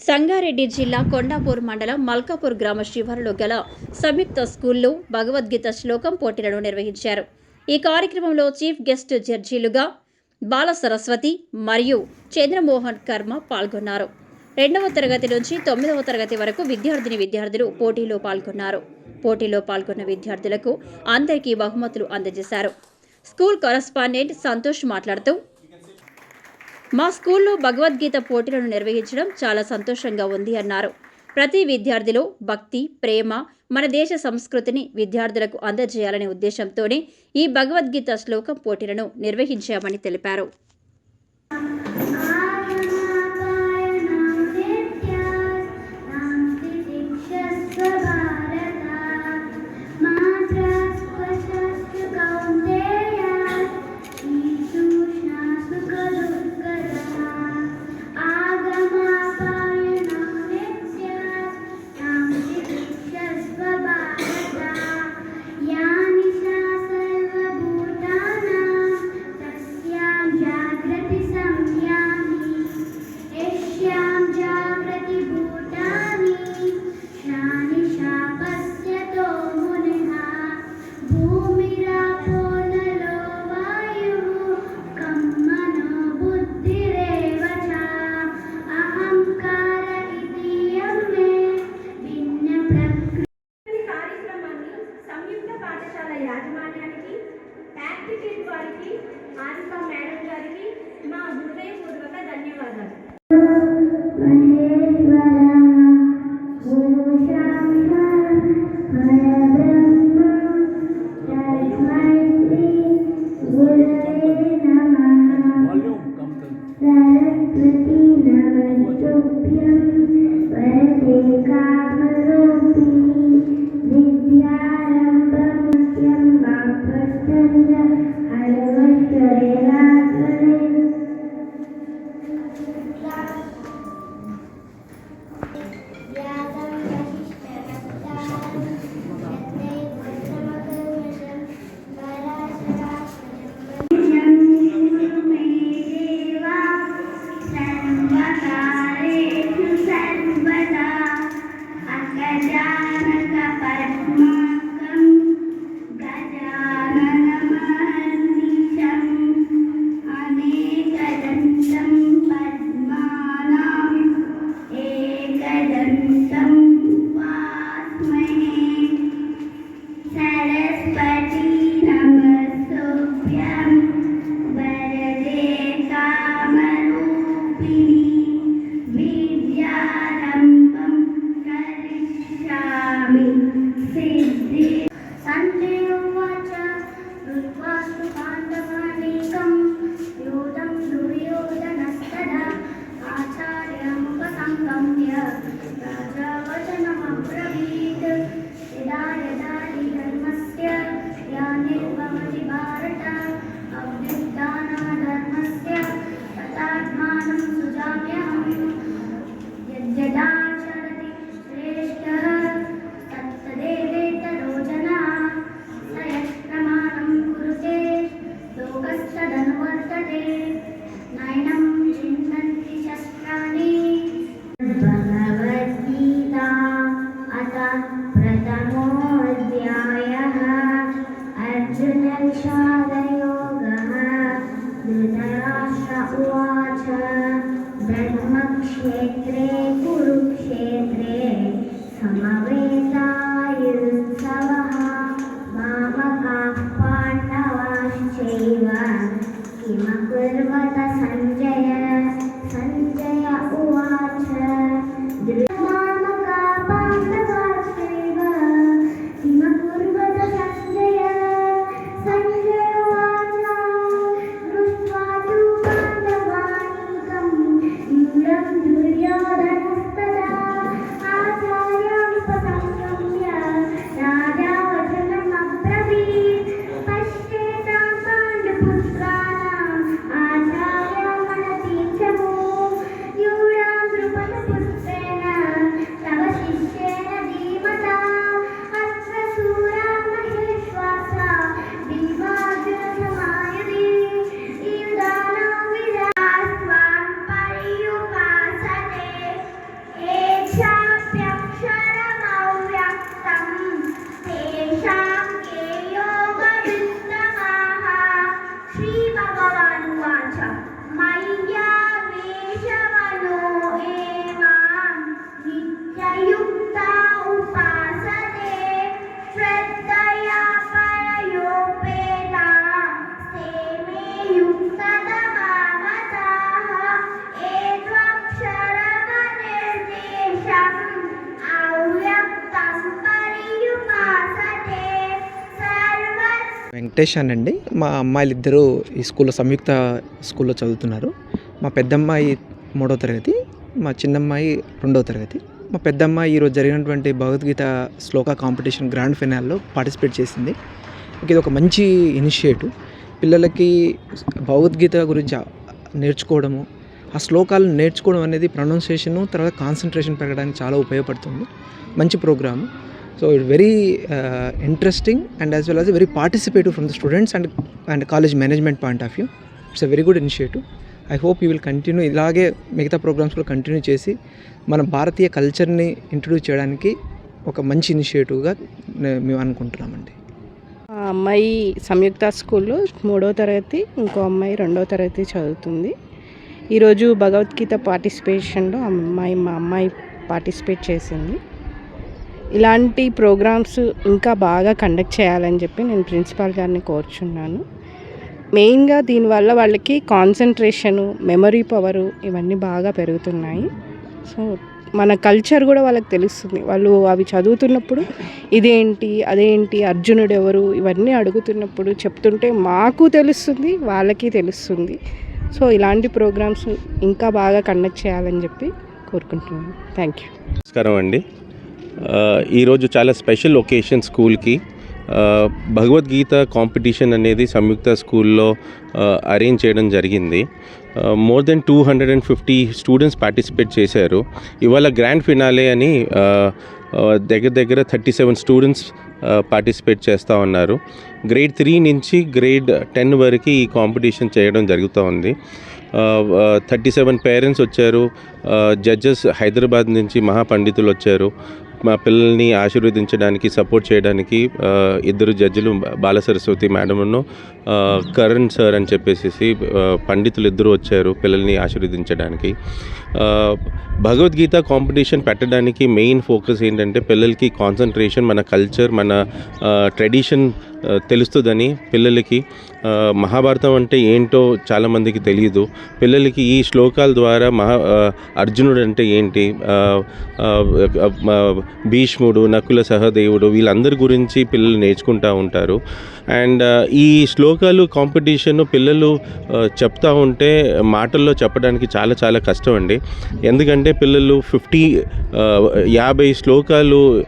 సంగారెడ్డి జిల్లా కొండాపూర్ మండలం మల్కాపూర్ గ్రామ శివారులో గల సంయుక్త స్కూల్లో భగవద్గీత శ్లోకం పోటీలను నిర్వహించారు. ఈ కార్యక్రమంలో చీఫ్ గెస్ట్ జడ్జీలుగా బాల సరస్వతి మరియు చంద్రమోహన్ కర్మ పాల్గొన్నారు. రెండవ తరగతి నుంచి తొమ్మిదవ తరగతి వరకు విద్యార్థిని విద్యార్థులు పోటీలో పాల్గొన్నారు. పోటీలో పాల్గొన్న విద్యార్థులకు అందరికీ బహుమతులు అందజేశారు. స్కూల్ కరస్పాండెంట్ సంతోష్ మాట్లాడుతూ మా స్కూల్లో భగవద్గీత పోటీలను నిర్వహించడం చాలా సంతోషంగా ఉంది అన్నారు. ప్రతి విద్యార్థిలో భక్తి ప్రేమ మన దేశ సంస్కృతిని విద్యార్థులకు అందజేయాలనే ఉద్దేశంతోనే ఈ భగవద్గీత శ్లోకం పోటీలను నిర్వహించామని తెలిపారు. It was क्षरमव्यक्तं तेषां के योगयुत्तमाः श्रीभगवानुवाच मयामनो एवां विद्युक्ता उपासते श्रद्धया వెంకటేష్ అని అండి మా అమ్మాయిలు ఇద్దరు ఈ స్కూల్లో సంయుక్త స్కూల్లో చదువుతున్నారు. మా పెద్దమ్మాయి మూడో తరగతి మా చిన్నమ్మాయి రెండో తరగతి. మా పెద్దమ్మాయి ఈరోజు జరిగినటువంటి భగవద్గీత శ్లోక కాంపిటీషన్ గ్రాండ్ ఫినాల్లో పార్టిసిపేట్ చేసింది. ఇది ఒక మంచి ఇనిషియేటివ్ పిల్లలకి భగవద్గీత గురించి నేర్చుకోవడము ఆ శ్లోకాలు నేర్చుకోవడం అనేది ప్రొనౌన్సియేషను తర్వాత కాన్సన్ట్రేషన్ పెరగడానికి చాలా ఉపయోగపడుతుంది. మంచి programme. So it very interesting and as well as very participative from the students and and college management point of view it's a very good initiative I hope you will continue ఇలాగే మిగతా programmes కూడా continue చేసి మన భారతీయ కల్చర్ని introduce చేయడానికి ఒక మంచి ఇనిషియేటివ్గా మేము అనుకుంటున్నామండి. ఆ అమ్మాయి సంయుక్త స్కూల్లో మూడో తరగతి ఇంకో అమ్మాయి రెండో తరగతి చదువుతుంది. ఈరోజు భగవద్గీత పార్టిసిపేషన్లో అమ్మాయి మా అమ్మాయి పార్టిసిపేట్ చేసింది. ఇలాంటి ప్రోగ్రామ్స్ ఇంకా బాగా కండక్ట్ చేయాలని చెప్పి నేను ప్రిన్సిపాల్ గారిని కోరుచున్నాను. మెయిన్గా దీనివల్ల వాళ్ళకి కాన్సన్ట్రేషను మెమరీ పవరు ఇవన్నీ బాగా పెరుగుతున్నాయి. సో మన కల్చర్ కూడా వాళ్ళకి తెలుస్తుంది. వాళ్ళు అవి చదువుతున్నప్పుడు ఇదేంటి అదేంటి అర్జునుడు ఎవరు ఇవన్నీ అడుగుతున్నప్పుడు చెప్తుంటే మాకు తెలుస్తుంది వాళ్ళకి తెలుస్తుంది. సో ఇలాంటి ప్రోగ్రామ్స్ ఇంకా బాగా కండక్ట్ చేయాలని చెప్పి కోరుకుంటున్నాను. థ్యాంక్ యూ నమస్కారం అండి. ఈరోజు చాలా స్పెషల్ ఒకేషన్ స్కూల్కి. భగవద్గీత కాంపిటీషన్ అనేది సంయుక్త స్కూల్లో అరేంజ్ చేయడం జరిగింది. More than two hundred and fifty students participate చేశారు. ఇవాళ గ్రాండ్ ఫినాలే అని దగ్గర దగ్గర థర్టీ సెవెన్ స్టూడెంట్స్ పార్టిసిపేట్ చేస్తూ ఉన్నారు. గ్రేడ్ త్రీ నుంచి గ్రేడ్ టెన్ వరకు ఈ కాంపిటీషన్ చేయడం జరుగుతూ ఉంది. థర్టీ సెవెన్ పేరెంట్స్ వచ్చారు. జడ్జెస్ హైదరాబాద్ నుంచి మహాపండితులు వచ్చారు. మా పిల్లల్ని ఆశీర్వదించడానికి సపోర్ట్ చేయడానికి ఇద్దరు జడ్జిలు బాల సరస్వతి మేడమ్ను కరణ్ సార్ అని చెప్పేసి పండితులు ఇద్దరు వచ్చారు పిల్లల్ని ఆశీర్వదించడానికి. భగవద్గీత కాంపిటీషన్ పెట్టడానికి మెయిన్ ఫోకస్ ఏంటంటే పిల్లలకి కాన్సన్ట్రేషన్ మన కల్చర్ మన ట్రెడిషన్ తెలుస్తుందని పిల్లలకి. మహాభారతం అంటే ఏంటో చాలామందికి తెలియదు పిల్లలకి ఈ శ్లోకాల ద్వారా మహా అర్జునుడు అంటే ఏంటి? భీష్ముడు నకుల సహదేవుడు వీళ్ళందరి గురించి పిల్లలు నేర్చుకుంటూ ఉంటారు. అండ్ ఈ శ్లోకాలు కాంపిటీషన్ పిల్లలు చెప్తా ఉంటే మాటల్లో చెప్పడానికి చాలా చాలా కష్టం అండి. ఎందుకంటే పిల్లలు ఫిఫ్టీ యాభై శ్లోకాలు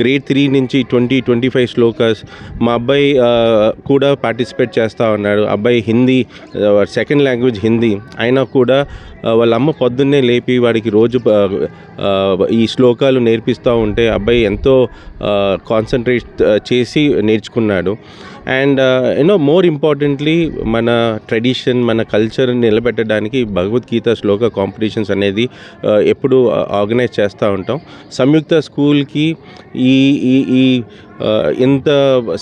గ్రేడ్ త్రీ నుంచి ట్వంటీ ట్వంటీ ఫైవ్ శ్లోకాస్ మా అబ్బాయి కూడా పార్టిసిపేట్ చేస్తూ ఉన్నాడు. అబ్బాయి హిందీ సెకండ్ లాంగ్వేజ్ హిందీ. అయినా కూడా వాళ్ళ అమ్మ పొద్దున్నే లేపి వాడికి రోజు ఈ శ్లోకాలు నేర్పిస్తూ ఉంటే అబ్బాయి ఎంతో కాన్సన్ట్రేట్ చేసి నేర్చుకున్నాడు. And you know more importantly మన ట్రెడిషన్ మన కల్చర్ నిలబెట్టడానికి భగవద్గీత శ్లోక కాంపిటీషన్స్ అనేది uh, ఎప్పుడు ఆర్గనైజ్ uh, చేస్తూ ఉంటాం. సంయుక్త స్కూల్కి ఈ ఈ ఈ uh, ఇంత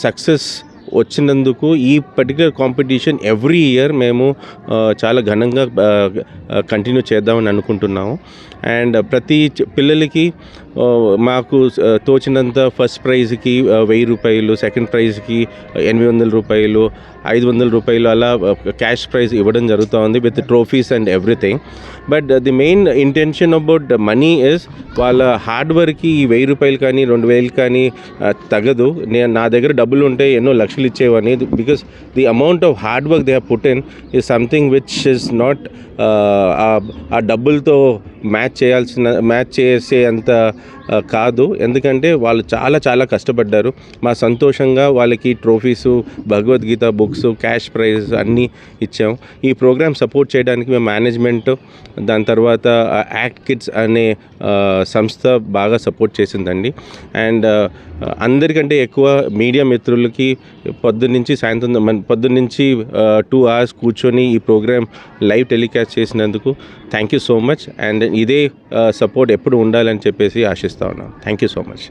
సక్సెస్ వచ్చినందుకు ఈ పర్టికులర్ కాంపిటీషన్ ఎవ్రీ ఇయర్ మేము చాలా ఘనంగా కంటిన్యూ చేద్దామని అనుకుంటున్నాము. అండ్ ప్రతి పిల్లలకి మాకు తోచినంత ఫస్ట్ ప్రైజ్కి వెయ్యి రూపాయలు సెకండ్ ప్రైజ్కి ఎనిమిది వందల రూపాయలు ఐదు వందల రూపాయలు అలా క్యాష్ ప్రైజ్ ఇవ్వడం జరుగుతూ ఉంది with trophies and everything. But the main intention about money is వాళ్ళ హార్డ్ వర్క్కి ఈ వెయ్యి రూపాయలు కానీ రెండు వేలు కానీ తగదు. నేను నా దగ్గర డబ్బులు ఉంటే ఎన్నో లక్షలు ఇచ్చేవని because the amount of hard work they have put in is something which is not ఆ డబ్బులతో మ్యాచ్ చేయాల్సిన మ్యాచ్ చేసే అంత కాదు. ఎందుకంటే వాళ్ళు చాలా చాలా కష్టపడ్డారు. మా సంతోషంగా వాళ్ళకి trophies Bhagavad Gita books cash prize అన్నీ ఇచ్చాం. ఈ ప్రోగ్రామ్ సపోర్ట్ చేయడానికి మేము మేనేజ్మెంట్ దాని తర్వాత యాక్ట్ కిడ్స్ అనే సంస్థ బాగా సపోర్ట్ చేసిందండి. అండ్ అందరికంటే ఎక్కువ మీడియా మిత్రులకి పొద్దున్నుంచి సాయంత్రం మన పొద్దున్నుంచి టూ అవర్స్ కూర్చొని ఈ ప్రోగ్రామ్ లైవ్ టెలికాస్ట్ చేసినందుకు thank you so much. And ఇదే సపోర్ట్ ఎప్పుడు ఉండాలని చెప్పేసి ఆశిస్తా ఉన్నాను థ్యాంక్ యూ సో మచ్